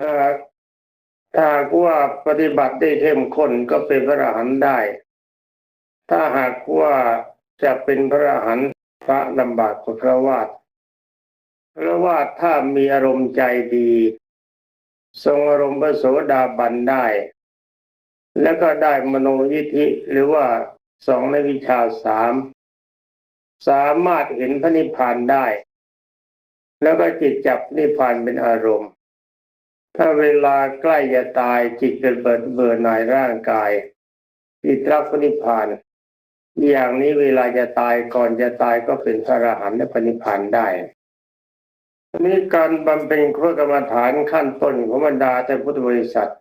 ถ้าถ้าว่าปฏิบัติได้เข้มข้นก็เป็นพระอรหันต์ได้ ถ้าหากว่าจะเป็นพระอรหันต์พระลำบากกว่าพระวาดพระวาดถ้ามีอารมณ์ใจดี ทรงอารมณ์พระโสดาบันได้ แล้วก็ได้มโนยิธิหรือว่าสองในวิชาสามสามารถเห็นพระนิพพานได้ แล้วก็จิตจับนิพพานเป็นอารมณ์ ถ้าเวลาใกล้จะตายจิตเกิดเบิดเบื่อหน่ายร่างกายจิตรักพนิพพาน อย่างนี้เวลาจะตายก่อนจะตายก็เป็นพระอรหันต์และพระนิพานได้นี้การบำเพ็ญพรกรรมฐานขั้นต้นของบรรดาแต่พุทธบริษัท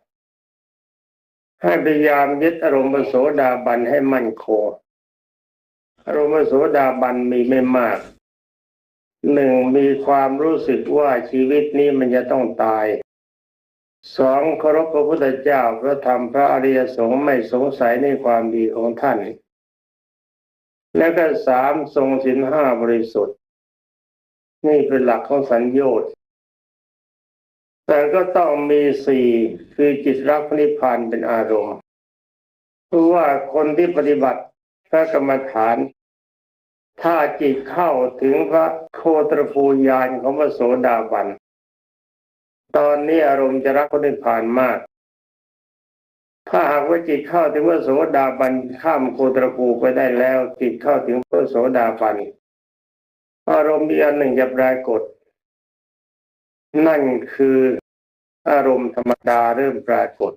ให้พยายามยึดอารมณ์พระโสดาบันให้มั่นคงอารมณ์พระโสดาบันมีไม่มากหนึ่งมีความรู้สึกว่าชีวิตนี้มันจะต้องตาย สองเคารพพระพุทธเจ้าพระธรรมพระอริยสงฆ์ไม่สงสัยในความดีของท่าน และก็สามทรงสินห้าบริสุทธิ์ นี่เป็นหลักของสัญญาณแต่ก็ต้องมีสี่คือจิตรักนิพพานเป็นอารมณ์เพราะว่าคนที่ปฏิบัติพระกรรมฐาน ถ้าจิตเข้าถึงพระโคตรภูญาณของพระโสดาบัน ตอนนี้อารมณ์จะรักพระนิพพานมาก ถ้าหากว่าจิตเข้าถึงพระโสดาบันข้ามโคตรภูไปได้แล้วจิตเข้าถึงพระโสดาบันอารมณ์อีกอันหนึ่งจะปรากฏ นั่นคืออารมณ์ธรรมดาเริ่มปรากฏ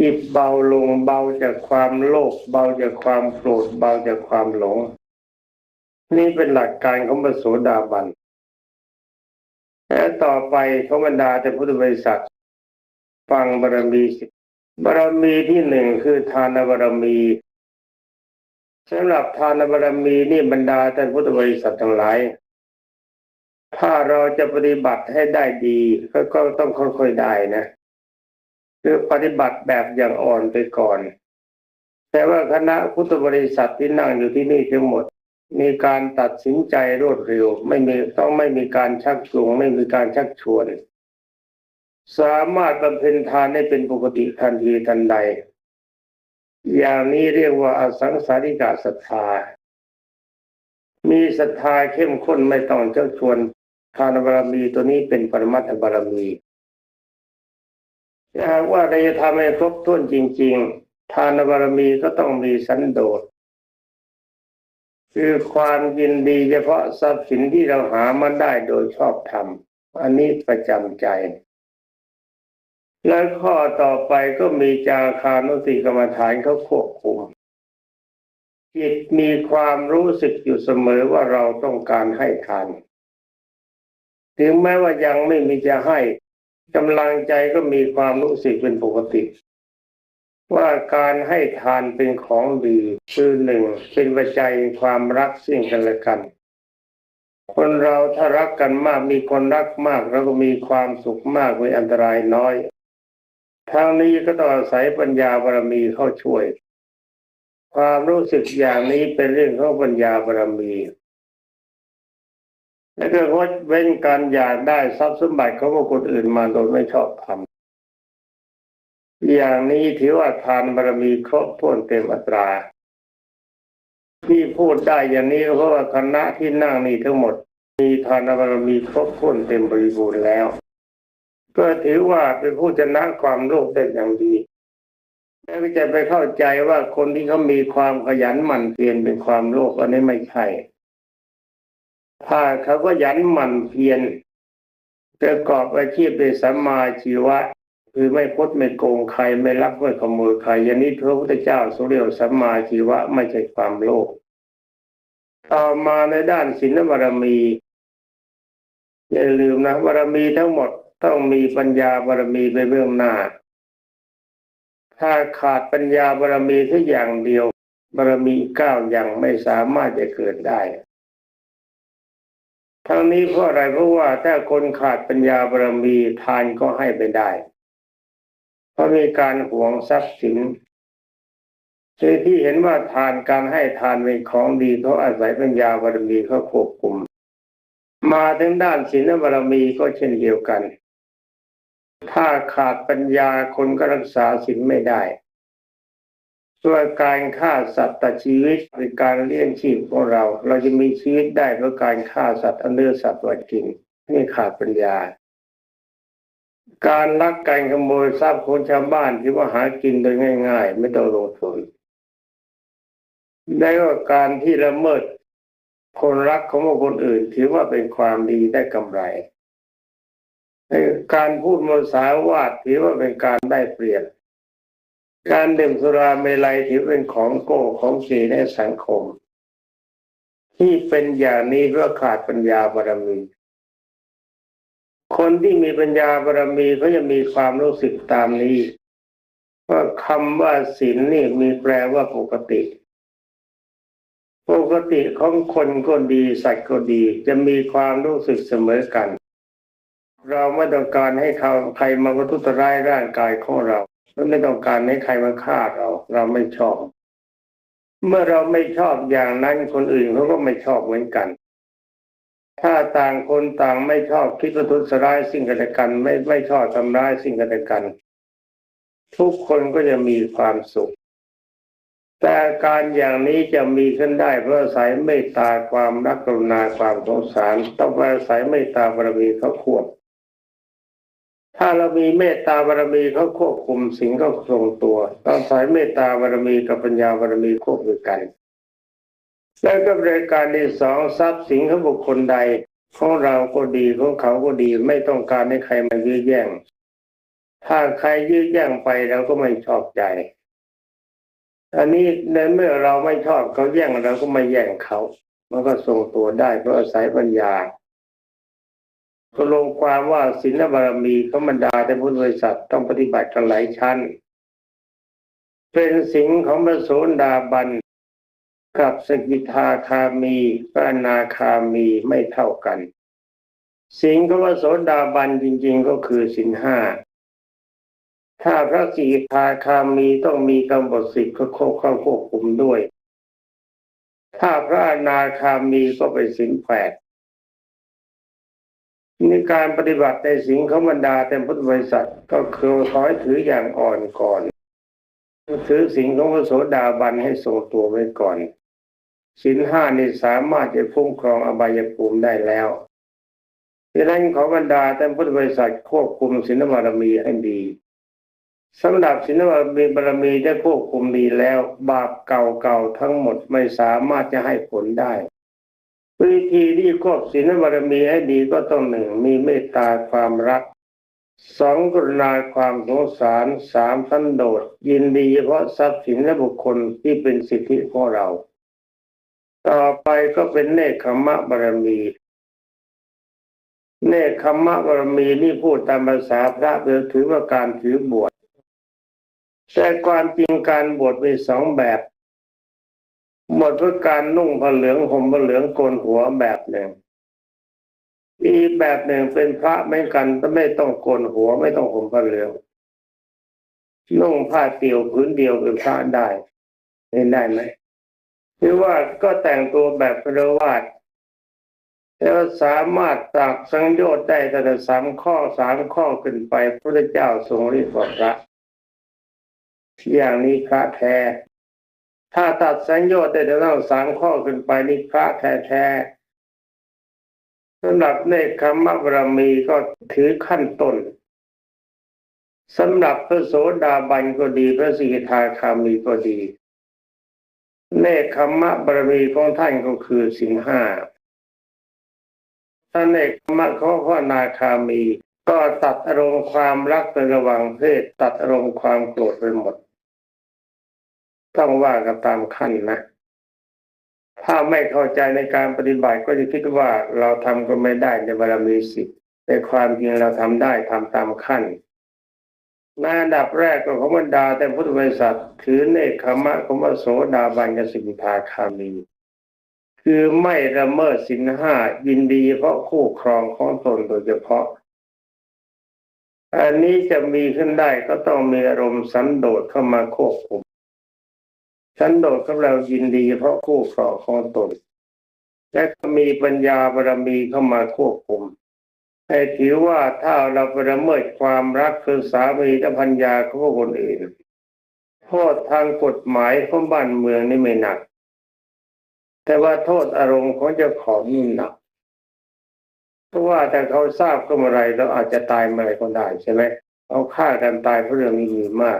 จิตเบาลงเบาจากความโลภเบาจากความโกรธเบาจากความหลง นี่เป็นหลักการของพระโสดาบัน และต่อไปเขบรรดาแต่พุทธบริษัท ฟังบารมีสิบารมีที่หนึ่งคือทานบารมีสำหรับทานบารมีนี่บรรดาท่านพุทธบริษัททั้งหลาย ถ้าเราจะปฏิบัติให้ได้ดีก็ก็ต้องค่อยๆได้นะคือปฏิบัติแบบอย่างอ่อนไปก่อน แต่ว่าคณะพุทธบริษัทที่นั่งอยู่ที่นี่ทั้งหมด มีการตัดสินใจรวดเร็ว ไม่มีต้องไม่มีการชักจูงไม่มีการชักชวน สามารถบำเพ็ญทานได้เป็นปกติทันทีทันใด อย่างนี้เรียกว่าอสังสาริกาศรัทธา มีศรัทธาเข้มข้นไม่ต้องเจ้าชวนทานบารมีตัวนี้เป็นปรมัตถบารมีหากว่าเราจะทำให้ครบถ้วนจริง ๆ ทานบารมีก็ต้องมีสันโดษ คือความยินดีเฉพาะทรัพย์สินที่เราหามาได้โดยชอบธรรม อันนี้ประจำใจ และข้อต่อไปก็มีจาคานุสติกรรมฐานเขาควบคุมจิตมีความรู้สึกอยู่เสมอว่าเราต้องการให้ทาน ถึงแม้ว่ายังไม่มีจะให้กำลังใจก็มีความรู้สึกเป็นปกติ ว่าการให้ทานเป็นของดีคือหนึ่งเป็นปัจจัยความรักซึ่งกันและกัน คนเราถ้ารักกันมากมีคนรักมากเราก็มีความสุขมากมีอันตรายน้อยทางนี้ก็ต้องอาศัยปัญญาบารมีเข้าช่วย ความรู้สึกอย่างนี้เป็นเรื่องของปัญญาบารมีและก็งดเว้นการอยากได้ทรัพย์สมบัติของคนอื่นมาโดยไม่ชอบธรรม อย่างนี้ถือว่าทานบารมีครบถ้วนเต็มอัตรา ที่พูดได้อย่างนี้เพราะว่าคณะที่นั่งนี่ทั้งหมด มีทานบารมีครบถ้วนเต็มบริบูรณ์แล้ว ก็ถือว่าเป็นผู้ชนะความโลภได้อย่างดีแล้วก็จะไปเข้าใจว่าคนที่เขามีความขยันหมั่นเพียรเป็นความโลภอันนี้ไม่ใช่ถ้าเขาก็ยันหมั่นเพียรประกอบอาชีพเป็นสัมมาชีวะ คือไม่พดไม่โกงใครไม่ลักไม่ขโมยใครอย่างนี้พระพุทธเจ้าสุเรียวสัมมาชีวะไม่ใช่ความโลภต่อมาในด้านศีลบารมีอย่าลืมนะบารมีทั้งหมดต้องมีปัญญาบารมีไปเบื้องหน้า ถ้าขาดปัญญาบารมีแค่อย่างเดียวบารมีเก้าอย่างไม่สามารถจะเกิดได้ทั้งนี้เพราะอะไรเพราะว่าถ้าคนขาดปัญญาบารมีทานก็ให้ไปได้ ราะมีการหวงทรัพย์สินคือที่เห็นว่าทานการให้ทานเป็นของดีเขาอาศัยปัญญาบารมีเขาควบคุม มาถึงด้านศีลบารมีก็เช่นเดียวกัน ถ้าขาดปัญญาคนก็รักษาศีลไม่ได้ส่วนการฆ่าสัตว์ตัดชีวิตเป็นการเลี้ยงชีพของเรา เราจะมีชีวิตได้เพราะการฆ่าสัตว์อันเนื้อสัตว์ไว้กินนี่ขาดปัญญา การลักการขโมยทรัพย์ของชาวบ้านที่ว่าหากินโดยง่าย ๆ ไม่ต้องลงทุนได้ว่าการที่ละเมิดคนรักของคนอื่น ถือว่าเป็นความดีได้กำไร การพูดมนสาวาทถือว่าเป็นการได้เปรียบการดื่มสุราเมลัยถือเป็นของโก้ของเสียในสังคม ที่เป็นอย่างนี้เพราะขาดปัญญาบารมี คนที่มีปัญญาบารมีเขาจะมีความรู้สึกตามนี้ ว่าคำว่าศีลนี่มีแปลว่าปกติ ปกติของคนก็ดีสัตว์ก็ดี จะมีความรู้สึกเสมอกัน เราไม่ต้องการให้เขาใครมาประทุษร้ายร่างกายของเราเราไม่ต้องการให้ใครมาฆ่าเรา เราไม่ชอบ เมื่อเราไม่ชอบอย่างนั้นคนอื่นเขาก็ไม่ชอบเหมือนกัน ถ้าต่างคนต่างไม่ชอบคิดประทุษร้ายสิ่งกันและกัน ไม่ไม่ชอบทำร้ายสิ่งกันและกัน ทุกคนก็จะมีความสุข แต่การอย่างนี้จะมีขึ้นได้เพราะอายเมตตาความรักกรุณาความสงสาร ต้องอาศัยเมตตาบารมีเขาควบ ถ้าเรามีเมตตาบารมีเขาควบคุมสิ่งก็ทรงตัวต้องอาศัยเมตตาบารมีกับปัญญาบารมีควบด้วยกัน แล้วก็บริการที่สองทรัพย์สินของบุคคลใดของเราก็ดีของเขาก็ดีไม่ต้องการให้ใครมายื้อแย่ง ถ้าใครยื้อแย่งไปเราก็ไม่ชอบใจ อันนี้ในเมื่อเราไม่ชอบเขาแย่งเราก็ไม่แย่งเขา มันก็ทรงตัวได้เพราะอาศัยปัญญาก็ลงความว่าศีลบารมีขบรรดาแต่พุทธบริษัทต้องปฏิบัติกันหลายชั้น เป็นสิ่งของพระโสดาบัน กับสกิทาคามีพระอนาคามีไม่เท่ากันสิ่งของพระโสดาบันจริงๆก็คือสินห้าถ้าพระสีทาคามีต้องมีกำหนดสิทธิ์ก็ควบเข้าควบคุมด้วย ถ้าพระอนาคามีก็เป็นสินแปดในการปฏิบัติในสิ่งขบรรดาเต็มพุทธบริษัทก็คือขอให้ถืออย่างอ่อนก่อน ถือสิ่งของพระโสดาบันให้ทรงตัวไว้ก่อน สินห้านี่สามารถจะคุ้มครองอบายภูมิได้แล้วดังนั้นขอบรรดาเต็มพุทธบริษัทควบคุมศีลบารมีให้ดีสำหรับศีลบารมีบารมีได้ควบคุมดีแล้ว บาปเก่าๆทั้งหมดไม่สามารถจะให้ผลได้ วิธีที่ควบศีลบารมีให้ดีก็ต้องหนึ่งมีเมตตาความรักสองกรุณาความสงสารสามสันโดษยินดีเฉพาะทรัพย์สินและบุคคลที่เป็นสิทธิของเรา ต่อไปก็เป็นเนคขมะบารมี เนคขมะบารมีนี่พูดตามภาษาพระเบลถือว่าการถือบวชแต่ความจริงการบวชมีสองแบบบวชเพื่อการนุ่งผ้าเหลืองห่มผ้าเหลืองโกนหัวแบบหนึ่งอีกแบบหนึ่งเป็นพระไม่กันแต่ไม่ต้องโกนหัวไม่ต้องห่มผ้าเหลืองนุ่งผ้าเตี่ยวพื้นเดียวเป็นพระได้เห็นได้ไหม หรือว่าก็แต่งตัวแบบพระวาดแล้วสามารถตักสังโยชน์ได้แต่สามข้อสามข้อขึ้นไปพระเจ้าทรงเรียกว่าพระอย่างนี้พระแท้ถ้าตัดสังโยชน์ได้แต่ต้องสามข้อขึ้นไปนี่พระแท้แท้สำหรับเนคขมะบารมีก็ถือขั้นต้นสำหรับพระโสดาบันก็ดีพระสีทาคามีก็ดี เนคขมะบารมีของท่านก็คือสินห้าถ้านเนคขมะของพระนาคามี ก็ตัดอารมณ์ความรักในระหว่างเพศตัดอารมณ์ความโกรธไปหมด ต้องว่ากันตามขั้นนะ ถ้าไม่เข้าใจในการปฏิบัติก็จะคิดว่าเราทำก็ไม่ได้ในบารมีสิบแต่ความจริงเราทำได้ทำตามขั้น ในอันดับแรกก็ของบรรดาแต่พุทธบริษัทถือเนคขมะของพระโสดาบันกับสิกขาคามี คือไม่ละเมิดสินห้ายินดีเพราะคู่ครองของตนโดยเฉพาะ อันนี้จะมีขึ้นได้ก็ต้องมีอารมณ์สันโดษเข้ามาควบคุม สันโดษกับเรายินดีเพราะคู่ครองของตน และก็มีปัญญาบารมีเข้ามาควบคุม ให้ถือว่าถ้าเราไปละเมิดความรักคือสามีและพัญญาของคนอื่นโทษทางกฎหมายของบ้านเมืองนี่ไม่หนัก แต่ว่าโทษอารมณ์ของเจ้าของนี่หนัก เพราะว่าแต่เขาทราบก็เมื่อไรเราอาจจะตายเมื่อไรก็ได้ใช่ไหมเอาฆ่ากันตายเพราะเรื่องนี้มีมาก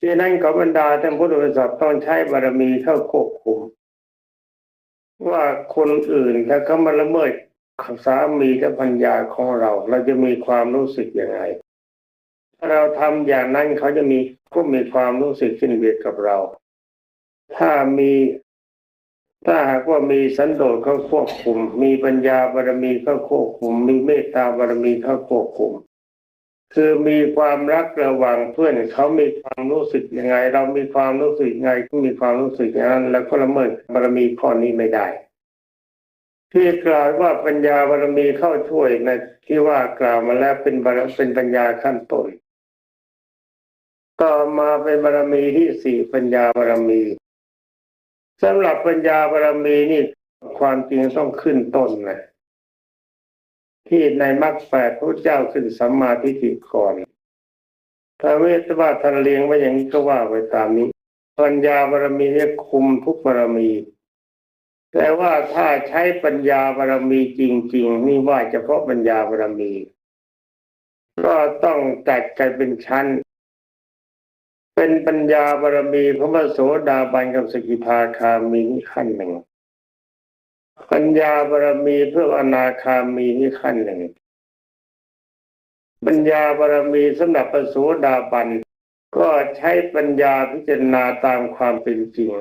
ดังนั้นขอบรรดาท่านพุทธบริษัทต้องใช้บารมีเข้าควบคุม ว่าคนอื่นถ้าเขามาละเมิด สามีและพัญญาของเรา เราจะมีความรู้สึกยังไง ถ้าเราทำอย่างนั้นเขาจะมีก็มีความรู้สึกเช่นเดียวกับเรา ถ้ามีถ้าหากว่ามีสันโดษเขาควบคุม มีปัญญาบารมีเขาควบคุม มีเมตตาบารมีเขาควบคุม คือมีความรักระหว่างเพื่อนเขามีความรู้สึกยังไง เรามีความรู้สึกยังไงก็มีความรู้สึกอย่างนั้น แล้วก็ละเมิดบารมีข้อนี้ไม่ได้ ที่กล่าวว่าปัญญาบารมีเข้าช่วยนะที่ว่ากล่าวมาแล้วเป็นบารเป็นปัญญาขั้นต้นต่อมาเป็นบารมีที่สี่ปัญญาบารมีสำหรับปัญญาบารมีนี่ความจริงต้องขึ้นต้นนะที่ในมรรคแปดพระเจ้าขึ้นสัมมาทิฏฐิก่อนถ้าเวทว่าท่านเลียงไว้อย่างนี้ก็ว่าไปตามนี้ ปัญญาบารมีเนี่ยคุมทุกบารมี แต่ว่าถ้าใช้ปัญญาบารมีจริง ๆ นี่ว่าเฉพาะปัญญาบารมี ก็ต้องจัดกันเป็นชั้น เป็นปัญญาบารมีพระมโสดาบันกับสกิทาคามีนี่ขั้นหนึ่ง ปัญญาบารมีเพื่ออนาคามีนี่ขั้นหนึ่ง ปัญญาบารมีสำหรับพระโสดาบันก็ใช้ปัญญาพิจารณาตามความเป็นจริง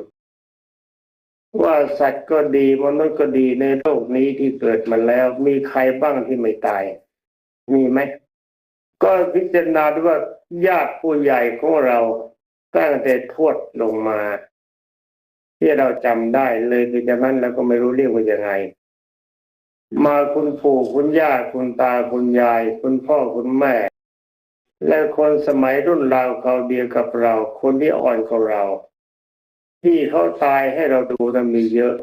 ว่าสัตว์ก็ดีมนุษย์ก็ดีในโลกนี้ที่เกิดมาแล้ว มีใครบ้างที่ไม่ตาย มีไหมก็พิจารณาด้วยว่าญาติผู้ใหญ่ของเราตั้งแต่ทวดลงมา ที่เราจำได้เลยคือจากนั้นเราก็ไม่รู้เรียกว่ายังไง มาคุณปู่คุณย่าคุณตาคุณยาย คุณพ่อคุณแม่ และคนสมัยรุ่นราวเขาเดียวกับเรา คนที่อ่อนกว่าเรา ที่เขาตายให้เราดูนั้นมีเยอะ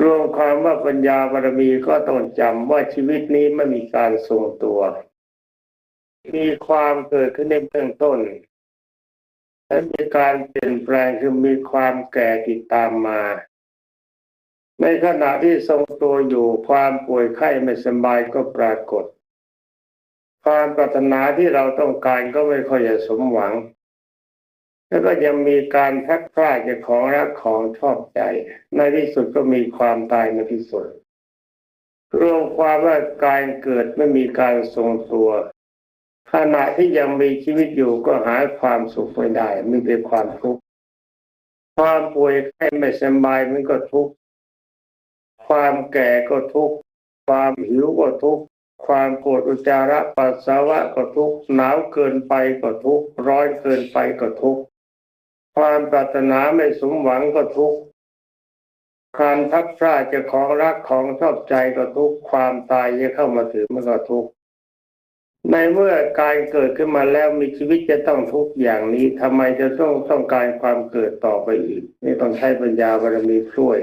รวมความว่าปัญญาบารมีก็ต้องจำว่าชีวิตนี้ไม่มีการทรงตัว มีความเกิดขึ้นในเบื้องต้นและมีการเปลี่ยนแปลงคือมีความแก่ติดตามมา ในขณะที่ทรงตัวอยู่ความป่วยไข้ไม่สบายก็ปรากฏ ความปรารถนาที่เราต้องการก็ไม่ค่อยจะสมหวัง แล้วก็ยังมีการพลัดพรากจากของรักของชอบใจ ในที่สุดก็มีความตายในที่สุดรวมความว่าการเกิดไม่มีการทรงตัว ขณะที่ยังมีชีวิตอยู่ก็หาความสุขไม่ได้มีแต่ความทุกข์ความป่วยไข้ไม่สบายมันก็ทุกข์ความแก่ก็ทุกข์ความหิวก็ทุกข์ความปวดอุจจาระปัสสาวะก็ทุกข์หนาวเกินไปก็ทุกข์ร้อนเกินไปก็ทุกข์ ความปรารถนาไม่สมหวังก็ทุกข์การพัดพลาดจากของรักของชอบใจก็ทุกข์ความตายจะเข้ามาถึงมันก็ทุกข์ในเมื่อการเกิดขึ้นมาแล้วมีชีวิตจะต้องทุกข์อย่างนี้ทำไมจะต้องต้องการความเกิดต่อไปอีกนี่ต้องใช้ปัญญาบารมีช่วย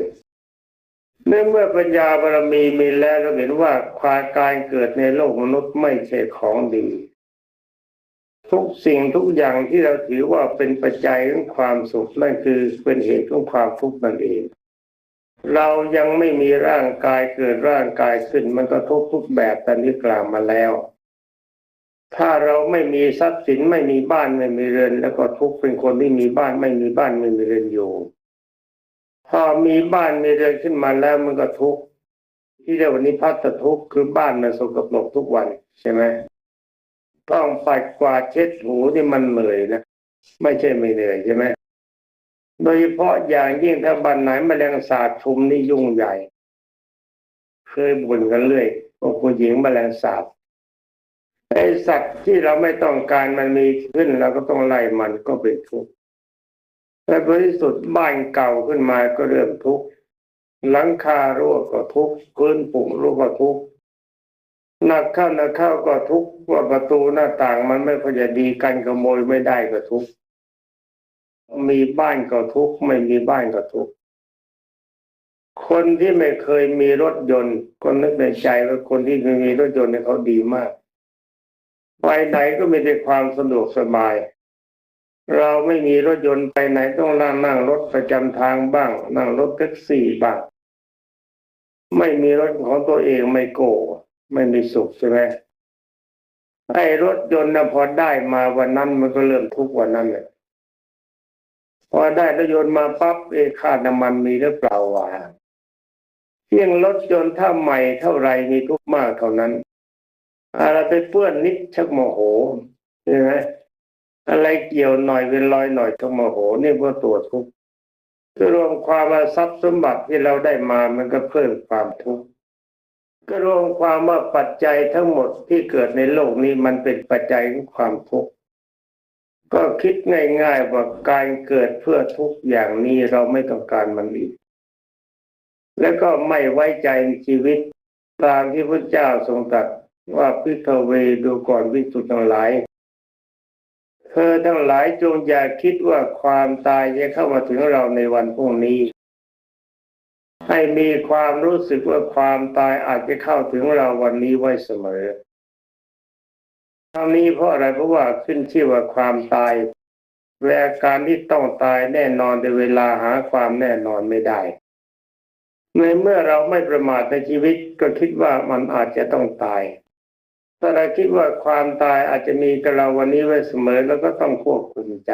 ในเมื่อปัญญาบารมีมีแล้วเราเห็นว่าความการเกิดในโลกมนุษย์ไม่ใช่ของดี ทุกสิ่งทุกอย่างที่เราถือว่าเป็นปัจจัยของความสุขนั่นคือเป็นเหตุของความทุกข์นั่นเอง เรายังไม่มีร่างกายเกิดร่างกายขึ้นมันก็ทุกข์ทุกแบบตามที่กล่าวมาแล้ว ถ้าเราไม่มีทรัพย์สินไม่มีบ้านไม่มีเรือน แล้วก็ทุกเป็นคนที่มีบ้านไม่มีบ้านไม่มีเรือนอยู่พอมีบ้านมีเรือนขึ้นมาแล้วมันก็ทุกที่เรียกว่านิพพัตทุกคือบ้านมันสกปรกทุกวันใช่ไหม ต้องปัดกวาดเช็ดถูที่มันเหนื่อยนะไม่ใช่ไม่เหนื่อยใช่ไหมโดยเฉพาะอย่างยิ่งถ้าบ้านไหนแมลงสาบชุมนี่ยุ่งใหญ่ เคยบ่นกันเรื่อยว่าผู้หญิงแมลงสาบไอสัตว์ที่เราไม่ต้องการมันมีขึ้นเราก็ต้องไล่มันก็เป็นทุกข์แต่บริสุทธิ์บ้านเก่าขึ้นมาก็เริ่มทุกข์หลังคารั่วก็ทุกข์พื้นปุ่งรั่วก็ทุกข์ หนักเข้าหนักเข้าก็ทุกข์ว่าประตูหน้าต่างมันไม่พอจะดีกันขโมยไม่ได้ก็ทุกข์มีบ้านก็ทุกข์ไม่มีบ้านก็ทุกข์คนที่ไม่เคยมีรถยนต์คนนึกในใจว่าคนที่เคยมีรถยนต์เนี่ยเขาดีมากไปไหนก็มีแต่ความสะดวกสบาย เราไม่มีรถยนต์ไปไหนต้องนั่งนั่งรถประจำทางบ้าง นั่งรถแท็กซี่บ้าง ไม่มีรถของตัวเองไม่โก ไม่มีสุขใช่ไหมไอ้รถยนต์นะพอได้มาวันนั้นมันก็เริ่มทุกข์วันนั้นเลยพอได้รถยนต์มาปั๊บเอค่าน้ำมันมีหรือเปล่าวะเพียงรถยนต์ถ้าใหม่เท่าไรมีทุกข์มากเท่านั้น อะไรไปเปื้อนนิดชักโมโหใช่ไหมอะไรเกี่ยวหน่อยเป็นรอยหน่อยชักโมโหนี่ว่าตัวทุกข์รวมความว่าทรัพย์สมบัติที่เราได้มามันก็เพิ่มความทุกข์ ก็รวมความว่าปัจจัยทั้งหมดที่เกิดในโลกนี้มันเป็นปัจจัยของความทุกข์ก็คิดง่ายๆว่าการเกิดเพื่อทุกอย่างนี้เราไม่ต้องการมันอีก แล้วก็ไม่ไว้ใจในชีวิต ตามที่พระเจ้าทรงตรัสว่าพิทเวดูก่อนวิสุทธ์ทั้งหลาย เธอทั้งหลายจงอย่าคิดว่าความตายจะเข้ามาถึงเราในวันพรุ่งนี้ ให้มีความรู้สึกว่าความตายอาจจะเข้าถึงเราวันนี้ไว้เสมอทั้งนี้เพราะอะไรเพราะว่าขึ้นชื่อว่าความตายแลการที่ต้องตายแน่นอนในเวลาหาความแน่นอนไม่ได้ในเมื่อเราไม่ประมาทในชีวิตก็คิดว่ามันอาจจะต้องตายถ้าเราคิดว่าความตายอาจจะมีกับเราวันนี้ไว้เสมอแล้วก็ต้องควบคุมใจ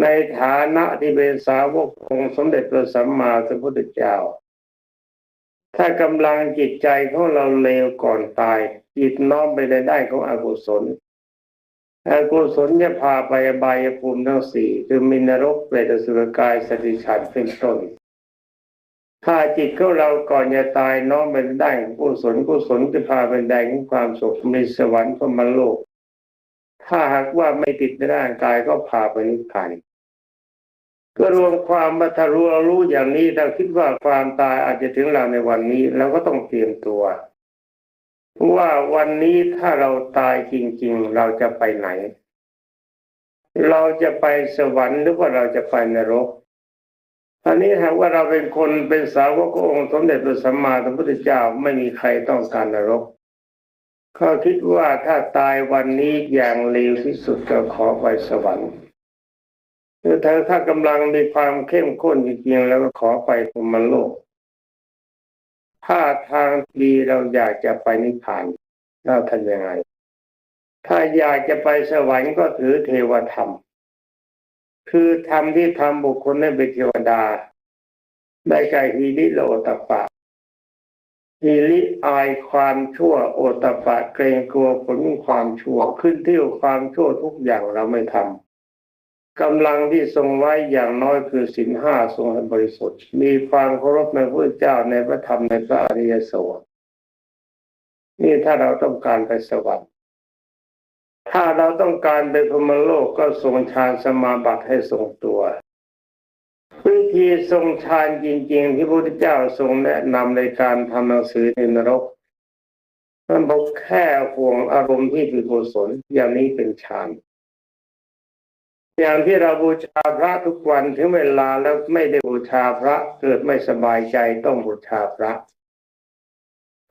ในฐานะที่เป็นสาวกองสมเด็จพระสัมมาสัมพุทธเจ้า ถ้ากำลังจิตใจของเราเลวก่อนตาย จิตน้อมไปในได้ของอกุศล อกุศลจะพาไปบายภูมิทั้งสี่คือมินรกเปรตสุรกายสติฉันเป็นต้น ถ้าจิตของเราก่อนจะตายน้อมเป็นได้ของกุศลกุศลจะพาเป็นแดงของความสุขมีสวรรค์พรมโลก ถ้าหากว่าไม่ติดในร่างกายก็พาไปนิพพานก็รวมความมาถ้ารู้เรารู้อย่างนี้เราคิดว่าความตายอาจจะถึงเราในวันนี้เราก็ต้องเตรียมตัวว่าวันนี้ถ้าเราตายจริง ๆ เราจะไปไหน เราจะไปสวรรค์หรือว่าเราจะไปนรกอันนี้หากว่าเราเป็นคนเป็นสาวกขององค์สมเด็จพระสัมมาสัมพุทธเจ้าไม่มีใครต้องการนรก เขาคิดว่าถ้าตายวันนี้อย่างเลวที่สุดก็ขอไปสวรรค์หรือถ้าถ้ากำลังมีความเข้มข้นจริงๆแล้วก็ขอไปพรหมโลก ถ้าทางดีเราอยากจะไปนิพพานเราทำยังไง ถ้าอยากจะไปสวรรค์ก็ถือเทวธรรม คือธรรมที่ทำบุคคลให้เป็นเทวดาได้แก่ฮีริโลตปะ ฮีริอายความชั่วโอตปะเกรงกลัวผลความชั่วขึ้นเที่ยวความชั่วทุกอย่างเราไม่ทำกำลังที่ทรงไว้อย่างน้อยคือสินห้าทรงให้บริสุทธิ์ มีความเคารพในพระเจ้าในพระธรรมในพระอริยสงฆ์นี่ถ้าเราต้องการไปสวรรค์ถ้าเราต้องการไปพรมโลกก็ทรงฌานสมาบัติให้ทรงตัว ธีทรงฌานจริง ๆ ที่พระพุทธเจ้าทรงแนะนำในการทำหนังสือในนรกมันบอกแค่ห่วงอารมณ์ที่เป็นกุศลอย่างนี้เป็นฌานอย่างที่เราบูชาพระทุกวันถึงเวลาแล้วไม่ได้บูชาพระเกิดไม่สบายใจต้องบูชาพระ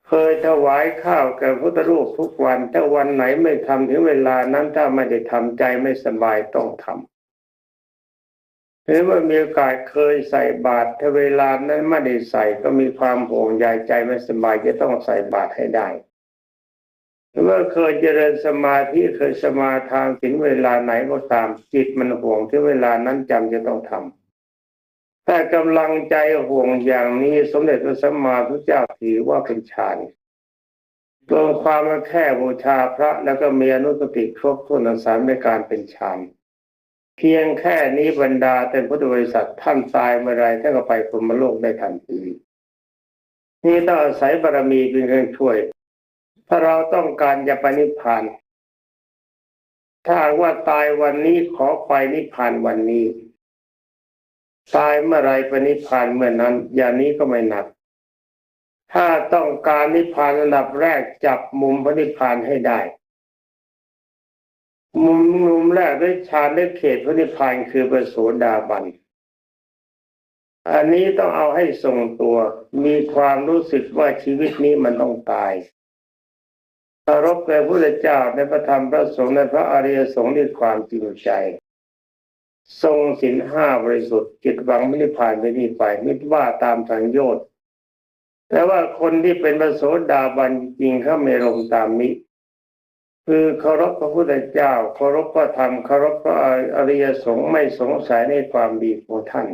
เคยถวายข้าวแก่พุทธรูปทุกวันถ้าวันไหนไม่ทำถึงเวลานั้นถ้าไม่ได้ทำใจไม่สบายต้องทำ หรือว่ามีโอกาสเคยใส่บาตรถ้าเวลานั้นไม่ได้ใส่ก็มีความห่วงใยใจไม่สบายจะต้องใส่บาตรให้ได้หรือว่าเคยเจริญสมาธิเคยสมาทานถึงเวลาไหนก็ตามจิตมันห่วงที่เวลานั้นจำจะต้องทำแต่กำลังใจห่วงอย่างนี้สมเด็จพระสัมมาสัมพุทธเจ้าถือว่าเป็นฌานรวมความว่าแค่บูชาพระแล้วก็มีอนุสติครบถ้วนสามในการเป็นฌาน เพียงแค่นี้บรรดาเป็นพุทธบริษัทท่านตายเมื่อไรท่านก็ไปพรมโลกได้ทันทีนี่ต้องอาศัยบารมีเป็นเครื่องช่วย ถ้าเราต้องการจะไปนิพพาน ถ้าว่าตายวันนี้ขอไปนิพพานวันนี้ ตายเมื่อไรไปนิพพานเมื่อนั้น อย่างนี้ก็ไม่หนัก ถ้าต้องการนิพพานระดับแรกจับมุมพระนิพพานให้ได้ มุมมุมแรกด้วยฌานด้วยเขตพระนิพพานคือประโสดาบัน อันนี้ต้องเอาให้ทรงตัว มีความรู้สึกว่าชีวิตนี้มันต้องตายเคารพในพระพุทธเจ้าในพระธรรมพระสงฆ์ในพระอริยสงฆ์ด้วยความจริงใจ ทรงศีลห้าบริสุทธิ์จิตหวังไม่ได้ผ่านไปนี่ไปมิตรว่าตามสังโยชน์แต่ว่าคนที่เป็นพระโสดาบันจริงเขาไม่ลงตามนี้ คือเคารพพระพุทธเจ้าเคารพพระธรรมเคารพพระอริยสงฆ์ไม่สงสัยในความดีของท่าน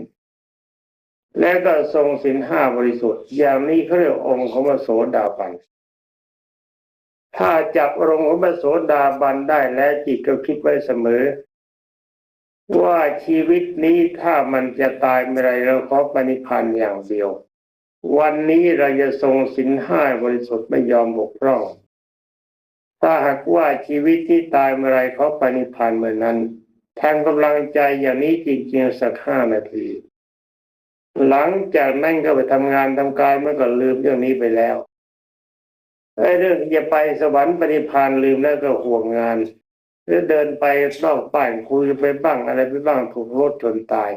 และก็ทรงศีลห้าบริสุทธิ์อย่างนี้เขาเรียกองค์ของพระโสดาบันถ้าจับอารมณ์ของพระโสดาบันได้แล้วจิตก็คิดไว้เสมอ ว่าชีวิตนี้ถ้ามันจะตายเมื่อไรเราขอปณิพันธ์อย่างเดียว วันนี้เราจะทรงศีลห้าบริสุทธิ์ไม่ยอมบกพร่อง ถ้าหากว่าชีวิตที่ตายเมื่อไรเขาปณิพันธ์เมื่อนั้นทางกำลังใจอย่างนี้จริงๆสักห้านาที หลังจากนั้นก็ไปทำงานทำการเมื่อก็ลืมเรื่องนี้ไปแล้วไอ้เรื่องที่จะไปสวรรค์ปณิพานลืมแล้วก็ห่วงงานหรือเดินไปนอกบ้านคุยไปบ้างอะไรไปบ้างถูกรถชนตาย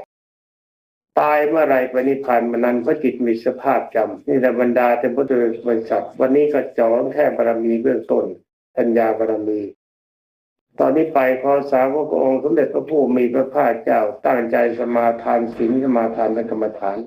ตายเมื่อไรปณิพานมันนั้นพระจิตมีสภาพจำนี่แหละบรรดาแต่พุทธบริษัทวันนี้ก็จองแค่บารมีเบื้องต้น ปัญญาบารมี ตอนนี้ไปขอสาวกองค์สมเด็จพระผู้มีพระภาคเจ้าตั้งใจสมาทานศีลสมาทานและกรรมฐาน